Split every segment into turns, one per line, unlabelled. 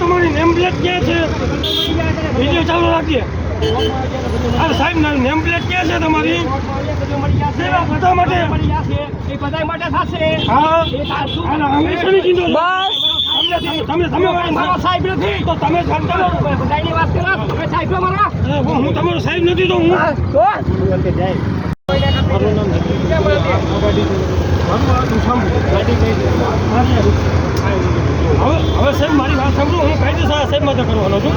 તમારી name plate ક્યાં છે? વીડિયો ચાલુ અરે સાહેબ નેમ પ્લેટ ક્યાં છે તમારી? સેવા બધા માટે? હા. અને અમે શેની ચિંતા
બસ.
તમે તમે
મારો સાહેબ નથી.
તો તમે જાણતા
બધાની વાત કરો. તમે સાહેબ મારા?
હું તમારો સાહેબ નથી તો હું? મારું નામ હવે હવે સાહેબ મારી વાત સાંભળો. હું કાયદેસર આ સાહેબ માટે કરવાનો છું.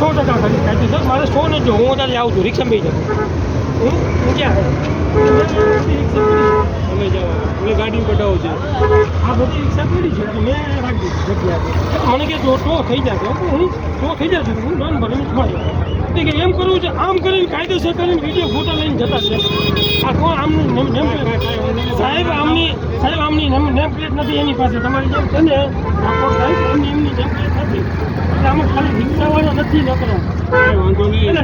સો ટકા ખાલી કાયદેસર. મારે સો નથી જો હું અત્યારે આવું છું. રિક્ષા બેસી જાઉં હું ક્યાં?
તમે
આ બધી રિક્ષા પડી છે. મેં રાખી જગ્યા મને કે જો ટો થઈ જશે હું ટો થઈ જશે હું લોન ભરીને એટલે કે એમ કરવું છે આમ કરીને કાયદેસર કરીને વીડિયો ફોટો લઈને જતા છે. આ કોણ આમનું નેમ સાહેબ આમની સાહેબ આમની નેમ પ્લેટ નથી એની પાસે. તમારી જેમ છે ને એમની એમની નેમ પ્લેટ નથી. એટલે આમાં ખાલી રિક્ષાવાળો નથી નકરો.
વાંધો નહીં.